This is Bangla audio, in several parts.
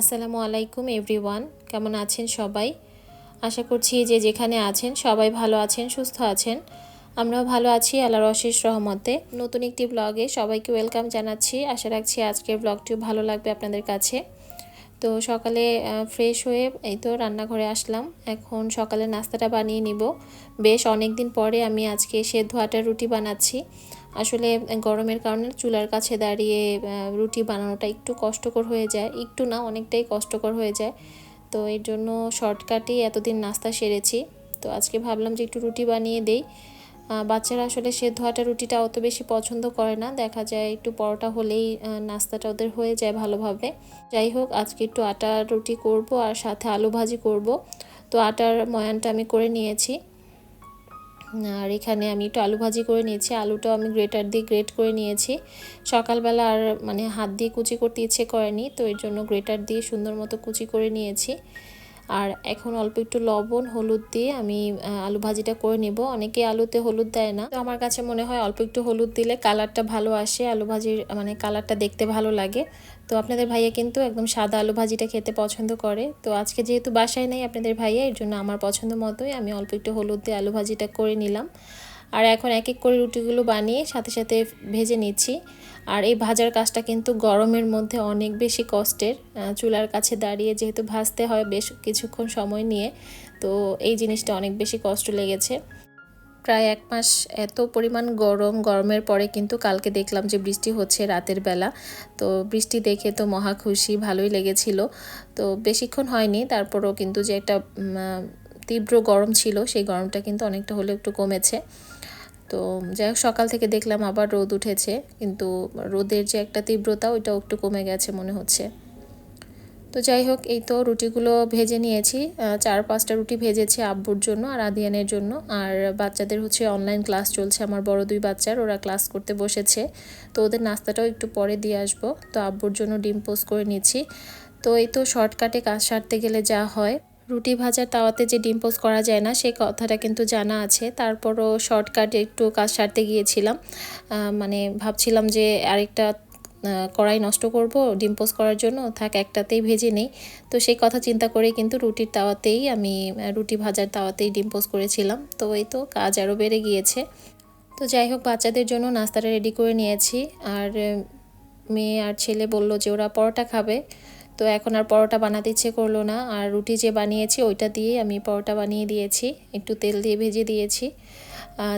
আসসালামু আলাইকুম, এভরিওয়ান। কেমন আছেন সবাই? আশা করছি যে যেখানে আছেন সবাই ভালো আছেন, সুস্থ আছেন। আমরাও ভালো আছি, আল্লাহর অশেষ রহমতে। নতুন একটি ব্লগে সবাইকে ওয়েলকাম জানাচ্ছি। আশা রাখছি আজকের ব্লগটিও ভালো লাগবে আপনাদের কাছে। তো সকালে ফ্রেশ হয়ে এই তো রান্নাঘরে আসলাম। এখন সকালে নাস্তাটা বানিয়ে নিব। বেশ অনেক দিন পরে আমি আজকে সেদ্ধ আটার রুটি বানাচ্ছি। আসলে, গরমের কারণে চুলার কাছে দাঁড়িয়ে রুটি বানানোটা একটু কষ্টকর হয়ে যায়। একটু না, অনেকটাই কষ্টকর হয়ে যায়। তো এর জন্য শর্টকাটেই এতদিন নাস্তা সেরেছি। তো আজকে ভাবলাম যে একটু রুটি বানিয়ে দেই। বাচ্চারা আসলে সেদ্ধ আটা রুটিটা অত বেশি পছন্দ করে না। দেখা যায় একটু পরোটা হলেই নাস্তাটা ওদের হয়ে যায় ভালোভাবে। যাই হোক, আজকে একটু আটার রুটি করব আর সাথে আলু ভাজি করব। তো আটার ময়ানটা আমি করে নিয়েছি। আর এখানে আমি একটু আলু ভাজি করে নিয়েছি। আলুটাও আমি গ্রেটার দিয়ে গ্রেট করে নিয়েছি। সকালবেলা আর মানে হাত দিয়ে কুচি করতে ইচ্ছে করেনি, তো এর জন্য গ্রেটার দিয়ে সুন্দর মতো কুচি করে নিয়েছি। আর এখন অল্প একটু লবণ, হলুদ দিয়ে আমি আলু ভাজিটা করে নিব। অনেকে আলুতে হলুদ দেয় না। তো আমার কাছে মনে হয় অল্প একটু হলুদ দিলে কালারটা ভালো আসে, আলু ভাজির মানে কালারটা দেখতে ভালো লাগে। তো আপনাদের ভাইয়া কিন্তু একদম সাদা আলু ভাজিটা খেতে পছন্দ করে। তো আজকে যেহেতু বাসায় নেই আপনাদের ভাইয়া, এর জন্য আমার পছন্দ মতোই আমি অল্প একটু হলুদ দিয়ে আলু ভাজিটা করে নিলাম। আর এখন এক এক করে রুটিগুলো বানিয়ে সাথে সাথে ভেজে নিচ্ছি। আর এই ভাজার কাজটা কিন্তু গরমের মধ্যে অনেক বেশি কষ্টের। চুলার কাছে দাঁড়িয়ে যেহেতু ভাজতে হয় বেশ কিছুক্ষণ সময় নিয়ে, তো এই জিনিসটা অনেক বেশি কষ্ট লেগেছে। প্রায় এক মাস এত পরিমাণ গরম, গরমের পরে কিন্তু কালকে দেখলাম যে বৃষ্টি হচ্ছে রাতের বেলা। তো বৃষ্টি দেখে তো মহা খুশি, ভালোই লেগেছিল। তো বেশিক্ষণ হয়নি, তারপরও কিন্তু যে একটা তীব্র গরম ছিল, সেই গরমটা কিন্তু অনেকটা হলেও একটু কমেছে। তো যাই হোক, সকাল থেকে দেখলাম আবার রোদ উঠেছে, কিন্তু রোদের যে একটা তীব্রতা, ওইটাও একটু কমে গেছে মনে হচ্ছে। তো যাই হোক, এই তো রুটিগুলো ভেজে নিয়েছি। চার পাঁচটা রুটি ভেজেছি আব্বুর জন্য আর আদিয়ানের জন্য। আর বাচ্চাদের হচ্ছে অনলাইন ক্লাস চলছে, আমার বড় দুই বাচ্চার, ওরা ক্লাস করতে বসেছে। তো ওদের নাস্তাটাও একটু পরে দিয়ে আসব। তো আব্বুর জন্য ডিম পোস্ট করে নিয়েছি তো এই তো শর্টকাটে কাজ সারতে গেলে যা হয়। রুটি ভাজার তাওয়াতে যে ডিম পোস্ট করা যায় না, সেই কথাটা কিন্তু জানা আছে। তারপরও শর্টকাট একটু কাজ সারতে গিয়েছিলাম। মানে ভাবছিলাম যে আরেকটা কড়াই নষ্ট করব ডিম পোস্ট করার জন্য, থাক একটাতেই ভেজে নেই। তো সেই কথা চিন্তা করেই কিন্তু রুটির তাওয়াতেই আমি রুটি ভাজার তাওয়াতেই ডিম পোস্ট করেছিলাম। তো এই তো কাজ আরও বেড়ে গিয়েছে। তো যাই হোক, বাচ্চাদের জন্য নাস্তাটা রেডি করে নিয়েছি। আর মেয়ে আর ছেলে বলল যে ওরা পরোটা খাবে। তো এখন আর পরোটা বানাতে ইচ্ছে করল না। আর রুটি যে বানিয়েছি ওইটা দিয়ে আমি পরোটা বানিয়ে দিয়েছি। একটু তেল দিয়ে ভেজে দিয়েছি।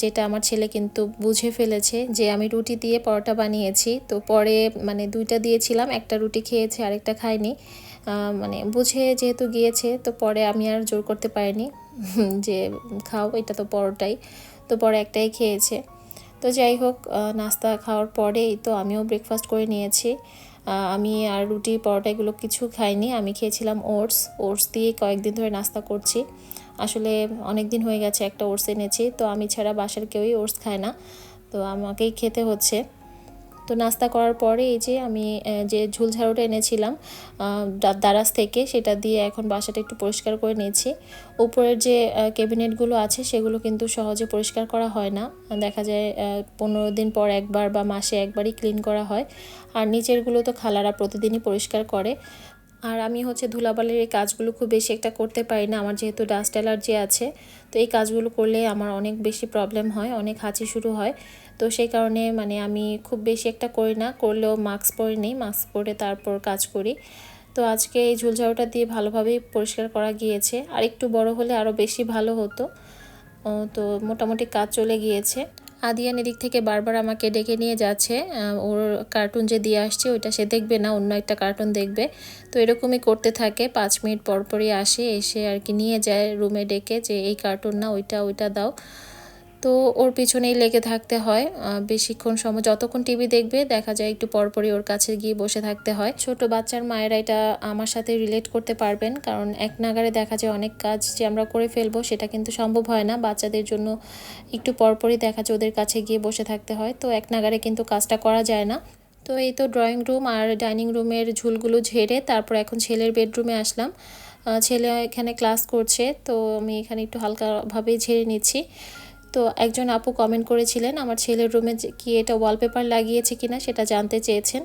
যেটা আমার ছেলে কিন্তু বুঝে ফেলেছে যে আমি রুটি দিয়ে পরোটা বানিয়েছি। তো পরে মানে দুইটা দিয়েছিলাম, একটা রুটি খেয়েছে, আরেকটা খায়নি মানে বুঝে যেহেতু গিয়েছে, তো পরে আমি আর জোর করতে পারিনি যে খাও, এটা তো পরোটাই। তো পরে একটাই খেয়েছে। তো যাই হোক নাস্তা খাওয়ার পরেই তো আমিও ব্রেকফাস্ট করে নিয়েছি। আমি আর রুটি, পরোটা এগুলো কিছু খাইনি। আমি খেয়েছিলাম ওটস। ওটস দিয়ে কয়েকদিন ধরে নাস্তা করছি। আসলে অনেক দিন হয়ে গেছে একটা ওটস এনেছি। তো আমি ছাড়া বাসার কেউই ওটস খায় না। তো আমাকেই খেতে হচ্ছে। তো নাস্তা করার পরে এই যে আমি যে ঝুল ঝাড়ুটা এনেছিলাম দারাজ থেকে, সেটা দিয়ে এখন বাসাটা একটু পরিষ্কার করে নিয়েছি। উপরের যে ক্যাবিনেটগুলো আছে, সেগুলো কিন্তু সহজে পরিষ্কার করা হয় না। দেখা যায় পনেরো দিন পর একবার বা মাসে একবারই ক্লিন করা হয়। আর নিচেরগুলো তো খালারা প্রতিদিনই পরিষ্কার করে। আর আমি হচ্ছে ধুলাবালির এই কাজগুলো খুব বেশি একটা করতে পারি না। আমার যেহেতু ডাস্ট অ্যালার্জি আছে, তো এই কাজগুলো করলে আমার অনেক বেশি প্রবলেম হয়, অনেক হাঁচি শুরু হয়। তো সেই কারণে মানে আমি খুব বেশি একটা করি না, করলেও মাস্ক পরে নিই মাস্ক পরে তারপর কাজ করি। তো আজকে এই ঝুলঝাড়ুটা দিয়ে ভালোভাবেই পরিষ্কার করা গিয়েছে। আর একটু বড় হলে আরও বেশি ভালো হতো। তো মোটামুটি কাজ চলে গিয়েছে। আদিয়ান এদিক থেকে বারবার আমাকে ডেকে নিয়ে যাচ্ছে। ওর কার্টুন যে দিয়ে আসছে ওইটা সে দেখবে না, অন্য একটা কার্টুন দেখবে। তো এরকমই করতে থাকে। পাঁচ মিনিট পরপরই আসে, এসে আর কি নিয়ে যায় রুমে ডেকে যে এই কার্টুন না, ওইটা ওইটা দাও। তো ওর পিছনেই লেগে থাকতে হয়। বেশিক্ষণ সময়, যতক্ষণ টিভি দেখবে, দেখা যায় একটু পরপরই ওর কাছে গিয়ে বসে থাকতে হয়। ছোট বাচ্চার মায়েরা এটা আমার সাথে রিলেট করতে পারবেন, কারণ এক নাগারে দেখা যায় অনেক কাজ যে আমরা করে ফেলব, সেটা কিন্তু সম্ভব হয় না। বাচ্চাদের জন্য একটু পরপরই দেখা যায় ওদের কাছে গিয়ে বসে থাকতে হয়, তো এক নাগারে কিন্তু কাজটা করা যায় না। তো এই তো ড্রয়িং রুম আর ডাইনিং রুমের ঝুলগুলো ঝেড়ে তারপর এখন ছেলের বেডরুমে আসলাম। ছেলে এখানে ক্লাস করছে, তো আমি এখানে একটু হালকাভাবেই ঝেড়ে নিচ্ছি। তো একজন আপু কমেন্ট করেছিলেন, আমার ছেলের রুমে কি এটা ওয়ালপেপার লাগিয়েছে কিনা সেটা জানতে চেয়েছেন।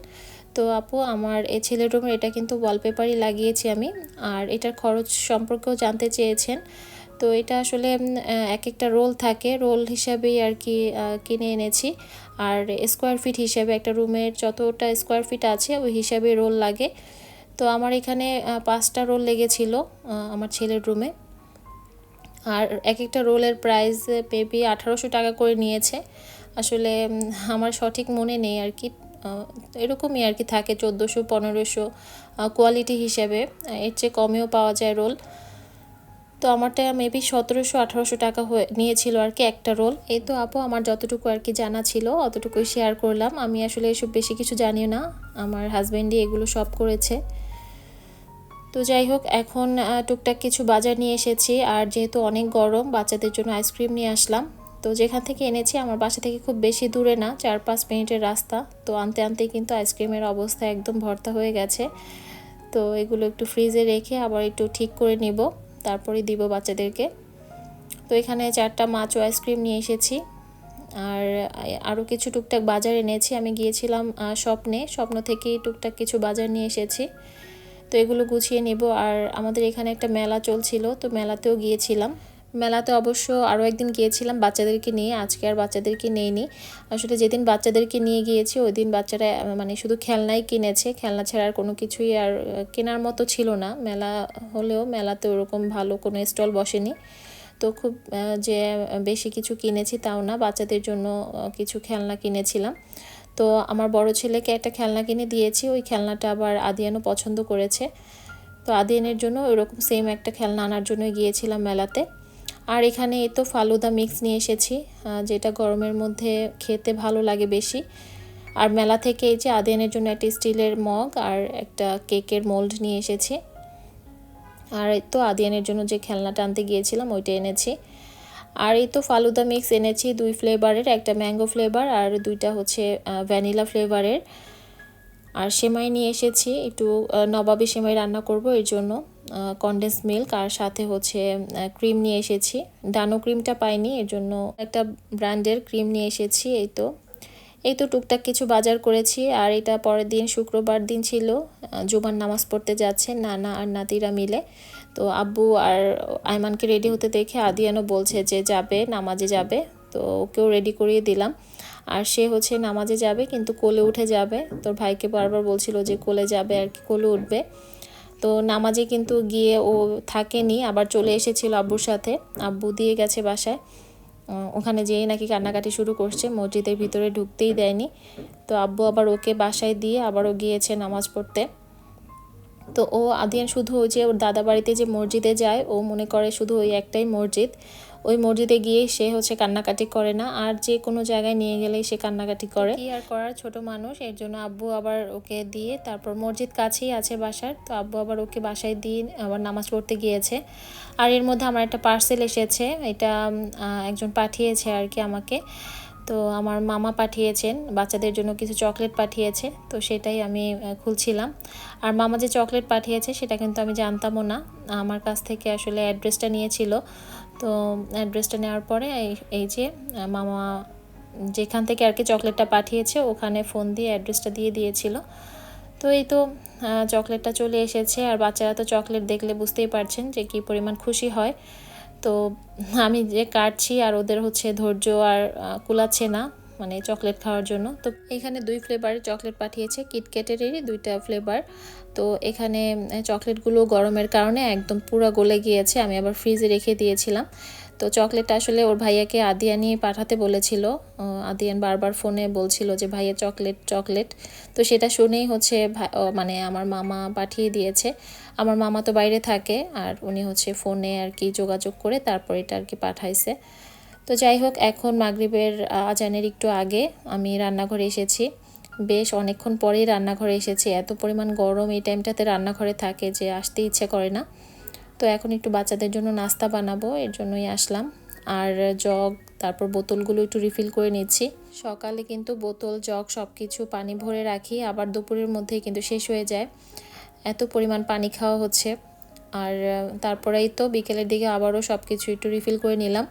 তো আপু, আমার এই ছেলের রুমের এটা কিন্তু ওয়ালপেপারই লাগিয়েছি আমি, আর এটার খরচ সম্পর্কেও জানতে চেয়েছেন। তো এটা আসলে এক একটা রোল থাকে রোল হিসাবেই আর কি কিনে এনেছি। আর স্কোয়ার ফিট হিসাবে একটা রুমের যতটা স্কোয়ার ফিট আছে, ওই হিসাবে রোল লাগে। তো আমার এখানে পাঁচটা রোল লেগেছিল আমার ছেলের রুমে আর এক একটা রোলের প্রাইস মেবি আঠারোশো টাকা করে নিয়েছে। আসলে আমার সঠিক মনে নেই আর কি। এরকমই আর কি থাকে চোদ্দোশো, পনেরোশো কোয়ালিটি হিসেবে। এর চেয়ে কমেও পাওয়া যায় রোল। তো আমারটা মেবি সতেরোশো, আঠারোশো টাকা হয়ে, নিয়েছিল আর কি একটা রোল। এই তো আপু, আমার যতটুকু আর কি জানা ছিল, অতটুকুই শেয়ার করলাম। আমি আসলে এসব বেশি কিছু জানিও না। আমার হাজব্যান্ডই এগুলো সব করেছে। তো যাই হোক, এখন টুকটাক কিছু বাজার নিয়ে এসেছি। আর যেহেতু অনেক গরম, বাচ্চাদের জন্য আইসক্রিম নিয়ে আসলাম। তো যেখান থেকে এনেছি, আমার বাসা থেকে খুব বেশি দূরে না, চার পাঁচ মিনিটের রাস্তা। তো আনতে আনতে কিন্তু আইসক্রিমের অবস্থা একদম ভর্তা হয়ে গেছে। তো এগুলো একটু ফ্রিজে রেখে আবার একটু ঠিক করে নিব তারপরে দিব বাচ্চাদেরকে। তো এখানে চারটা মাছ ও আইসক্রিম নিয়ে এসেছি। আর আরও কিছু টুকটাক বাজার এনেছি। আমি গিয়েছিলাম স্বপ্নে। স্বপ্ন থেকেই টুকটাক কিছু বাজার নিয়ে এসেছি। তো এগুলো গুছিয়ে নেব। আর আমাদের এখানে একটা মেলা চলছিল, তো মেলাতেও গিয়েছিলাম। মেলাতে অবশ্য আরও একদিন গিয়েছিলাম বাচ্চাদেরকে নিয়ে, আজকে আর বাচ্চাদেরকে নেইনি। আসলে যেদিন বাচ্চাদেরকে নিয়ে গিয়েছি, ওই দিন বাচ্চারা মানে শুধু খেলনাই কিনেছে। খেলনা ছাড়া আর কোনো কিছুই আর কেনার মতো ছিল না। মেলা হলেও মেলাতে ওরকম ভালো কোনো স্টল বসেনি। তো খুব যে বেশি কিছু কিনেছি তাও না, বাচ্চাদের জন্য কিছু খেলনা কিনেছিলাম। তো আমার বড় ছেলেকে একটা খেলনা কিনে দিয়েছি, ওই খেলনাটা আবার আদিয়ানও পছন্দ করেছে। তো আদিয়ানের জন্য ওইরকম সেম একটা খেলনা আনার জন্য গিয়েছিলাম মেলাতে। আর এখানে এই তো ফালুদা মিক্স নিয়ে এসেছি যেটা গরমের মধ্যে খেতে ভালো লাগে বেশি। আর মেলা থেকে এই যে আদিয়ানের জন্য একটা স্টিলের মগ আর একটা কেকের মোল্ড নিয়ে এসেছি। আর তো আদিয়ানের জন্য যে খেলনাটা আনতে গিয়েছিলাম, ওইটা এনেছি। আর এই তো ফালুদা মিক্স এনেছি দুই ফ্লেভারের, একটা ম্যাঙ্গো ফ্লেভার আর দুইটা হচ্ছে ভ্যানিলা ফ্লেভারের। আর সেমাই নিয়ে এসেছি, একটু নবাবি সেমাই রান্না করব এর জন্য কনডেন্স মিল্ক আর সাথে হচ্ছে ক্রিম নিয়ে এসেছি। ডানো ক্রিমটা পাইনি, এর জন্য একটা ব্র্যান্ডের ক্রিম নিয়ে এসেছি, এই তো। এই তো টুকটাক কিছু বাজার করেছি, আর এটা পরের দিন শুক্রবার দিন ছিল জুমার নামাজ পড়তে যাচ্ছে নানা আর নাতিরা মিলে। তো আব্বু আর আয়মানকে রেডি হতে দেখে আদিয়ানও বলছে যে যাবে, নামাজে যাবে। তো ওকেও রেডি করিয়ে দিলাম। আর সে হচ্ছে নামাজে যাবে, কিন্তু কোলে উঠে যাবে। তোর ভাইকে বারবার বলছিল যে কোলে যাবে আর কি, কোলে উঠবে। তো নামাজে কিন্তু গিয়ে ও থাকেনি, আবার চলে এসেছিল আব্বুর সাথে। আব্বু দিয়ে গেছে বাসায়। ওখানে যেয়ে নাকি কান্নাকাটি শুরু করছে, মসজিদের ভিতরে ঢুকতেই দেয়নি। তো আব্বু আবার ওকে বাসায় দিয়ে আবারও গিয়েছে নামাজ পড়তে। তো ও আদিয়ান শুধু ওই যে ওর দাদা বাড়িতে যে মসজিদে যায়, ও মনে করে শুধু ওই একটাই মসজিদ। ওই মসজিদে গিয়ে সে হচ্ছে কান্নাকাটি করে না, আর যে কোনো জায়গায় নিয়ে গেলেই সে কান্নাকাটি করে। কি আর করার, ছোট মানুষ, এর জন্য আব্বু আবার ওকে দিয়ে তারপর মসজিদ কাছেই আছে বাসার, তো আব্বু আবার ওকে বাসায় দিয়ে আবার নামাজ পড়তে গিয়েছে। আর এর মধ্যে আমার একটা পার্সেল এসেছে, এটা একজন পাঠিয়েছে আর কি আমাকে। তো আমার মামা পাঠিয়েছেন, বাচ্চাদের জন্য কিছু চকলেট পাঠিয়েছে, তো সেটাই আমি খুলছিলাম। আর মামা যে চকলেট পাঠিয়েছে সেটা কিন্তু আমি জানতামও না। আমার কাছ থেকে আসলে অ্যাড্রেসটা নিয়েছিল। তো অ্যাড্রেসটা নেওয়ার পরে এই যে মামা যেখান থেকে আর কি চকলেটটা পাঠিয়েছে, ওখানে ফোন দিয়ে অ্যাড্রেসটা দিয়ে দিয়েছিল। তো এই তো চকলেটটা চলে এসেছে। আর বাচ্চারা তো চকলেট দেখলে বুঝতেই পারছেন যে কী পরিমাণ খুশি হয়। তো আমি যে কাটছি আর ওদের হচ্ছে ধৈর্য আর কুলাচ্ছে না মানে চকলেট খাওয়ার জন্য। তো এখানে দুই ফ্লেভারের চকলেট পাঠিয়েছে কিটকেটেরই দুইটা ফ্লেভার তো এখানে চকলেটগুলো গরমের কারণে একদম পুরো গলে গিয়েছে, আমি আবার ফ্রিজে রেখে দিয়েছিলাম। তো চকলেটটা আসলে ওর ভাইয়াকে আদিয়ানি পাঠাতে বলেছিল। আদিয়ান বারবার ফোনে বলছিল যে, ভাইয়া, চকলেট চকলেট। তো সেটা শুনেই হচ্ছে মানে আমার মামা পাঠিয়ে দিয়েছে। আমার মামা তো বাইরে থাকে আর উনি হচ্ছে ফোনে আর কি যোগাযোগ করে তারপর এটা আর কি পাঠাইছে। তো যাই হোক, এখন মাগরীবের আজানের একটু আগে আমি রান্নাঘরে এসেছি। বেশ অনেকক্ষণ পরেই রান্নাঘরে এসেছি। এত পরিমাণ গরম এই টাইমটাতে রান্নাঘরে থাকে যে আসতে ইচ্ছে করে না। তো এখন একটু বাচ্চাদের জন্য নাস্তা বানাবো, এর জন্যই আসলাম। আর জগ, তারপর বোতলগুলো একটু রিফিল করে নিচ্ছি। সকালে কিন্তু বোতল, জগ সব কিছু পানি ভরে রাখি, আবার দুপুরের মধ্যেই কিন্তু শেষ হয়ে যায়। এত পরিমাণ পানি খাওয়া হচ্ছে। আর তারপরেই তো বিকেলের দিকে আবারও সব কিছু একটু রিফিল করে নিলাম।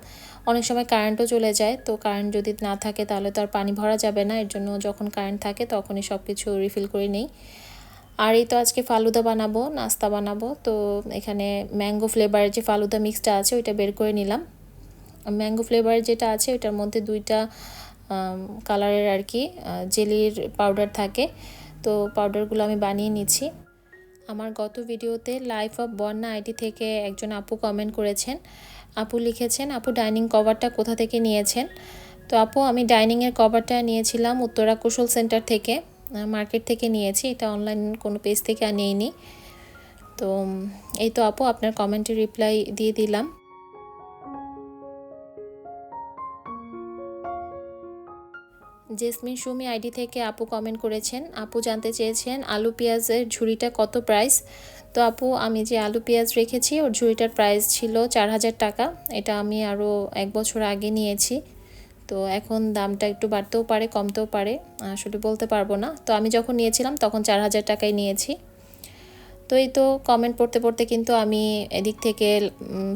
অনেক সময় কারেন্টও চলে যায়, তো কারেন্ট যদি না থাকে তাহলে তো আর পানি ভরা যাবে না। এর জন্য যখন কারেন্ট থাকে তখনই সব কিছু রিফিল করে নিই। আর এই তো আজকে ফালুদা বানাবো, নাস্তা বানাবো। তো এখানে ম্যাঙ্গো ফ্লেভারের যে ফালুদা মিক্সটা আছে, ওইটা বের করে নিলাম। ম্যাঙ্গো ফ্লেভার যেটা আছে, ওইটার মধ্যে দুইটা কালারের আর কি জেলির পাউডার থাকে। তো পাউডারগুলো আমি বানিয়ে নিচ্ছি। আমার গত ভিডিওতে লাইফ অফ বন্যা আইডি থেকে একজন আপু কমেন্ট করেছেন। আপু লিখেছেন, আপু ডাইনিং কভারটা কোথা থেকে নিয়েছেন? তো আপু, আমি ডাইনিংয়ের কভারটা নিয়েছিলাম উত্তরা কুশল সেন্টার থেকে। মার্কেট থেকে নিয়েছি। এটা অনলাইন কোনো পেজ থেকে আর নিইনি। তো এই তো আপু, আপনার কমেন্টে রিপ্লাই দিয়ে দিলাম। জেসমিন সুমি আইডি থেকে আপু কমেন্ট করেছেন। আপু জানতে চেয়েছেন আলু পেঁয়াজের ঝুড়িটা কত প্রাইস তো আপু, আমি যে আলু পেঁয়াজ রেখেছি, ওর ঝুড়িটার প্রাইস ছিল চার হাজার টাকা। এটা আমি আরও এক বছর আগে নিয়েছি। তো এখন দামটা একটু বাড়তেও পারে, কমতেও পারে, আসলে বলতে পারব না। তো আমি যখন নিয়েছিলাম তখন চার হাজার টাকায় নিয়েছি। তো এই তো কমেন্ট পড়তে পড়তে কিন্তু আমি এদিক থেকে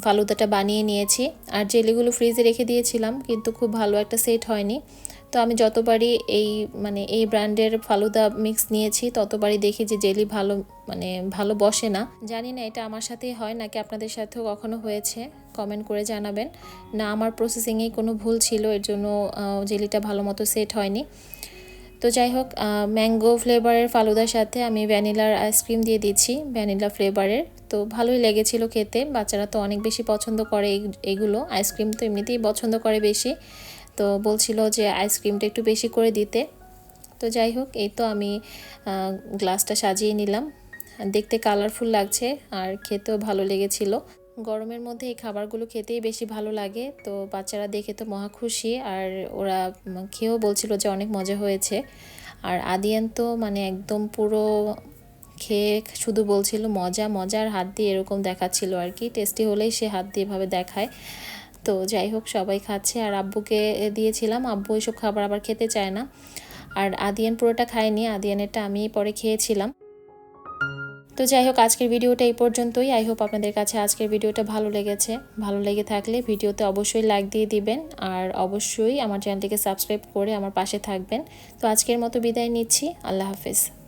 ফালুদাটা বানিয়ে নিয়েছি। আর জেলিগুলো ফ্রিজে রেখে দিয়েছিলাম, কিন্তু খুব ভালো একটা সেট হয়নি। তো আমি যতবারই এই মানে এই ব্র্যান্ডের ফালুদা মিক্স নিয়েছি, ততবারই দেখি যে জেলি ভালো মানে ভালো বসে না। জানি না এটা আমার সাথেই হয় নাকি আপনাদের সাথেও কখনো হয়েছে কমেন্ট করে জানাবেন। না, আমার প্রসেসিংয়েই কোনো ভুল ছিল, এর জন্য জেলিটা ভালো মতো সেট হয়নি। তো যাই হোক ম্যাঙ্গো ফ্লেভারের ফালুদার সাথে আমি ভ্যানিলার আইসক্রিম দিয়ে দিচ্ছি ভ্যানিলা ফ্লেভারের তো ভালোই লেগেছিল খেতে, বাচ্চারা তো অনেক বেশি পছন্দ করে এগুলো। আইসক্রিম তো এমনিতেই পছন্দ করে বেশি। তো বলছিল যে আইসক্রিমটা একটু বেশি করে দিতে। তো যাই হোক, এই তো আমি গ্লাসটা সাজিয়ে নিলাম। দেখতে কালারফুল লাগছে আর খেতেও ভালো লেগেছিল। গরমের মধ্যে এই খাবারগুলো খেতেই বেশি ভালো লাগে। তো বাচ্চারা দেখে তো মহা খুশি। আর ওরা খেয়েও বলছিল যে অনেক মজা হয়েছে। আর আদিয়ান তো মানে একদম পুরো খেয়ে শুধু বলছিল মজা, মজার হাত দিয়ে এরকম দেখাচ্ছিল আর কি। টেস্টি হলেই সে হাত দিয়ে এভাবে দেখায়। তো যাই হোক, সবাই খাচ্ছে। আর আব্বুকে দিয়েছিলাম। আব্বু এইসব খাবার আবার খেতে চায় না। আর আদিয়ান পুরোটা খায়নি। আদিয়ানেরটা আমি পরে খেয়েছিলাম। তো যাই হোক, আজকের ভিডিওটা এই পর্যন্তই। আই হোপ আপনাদের কাছে আজকের ভিডিওটা ভালো লেগেছে। ভালো লেগে থাকলে ভিডিওতে অবশ্যই লাইক দিয়ে দিবেন। আর অবশ্যই আমার চ্যানেলটিকে সাবস্ক্রাইব করে আমার পাশে থাকবেন। তো আজকের মতো বিদায় নিচ্ছি। আল্লাহ হাফেজ।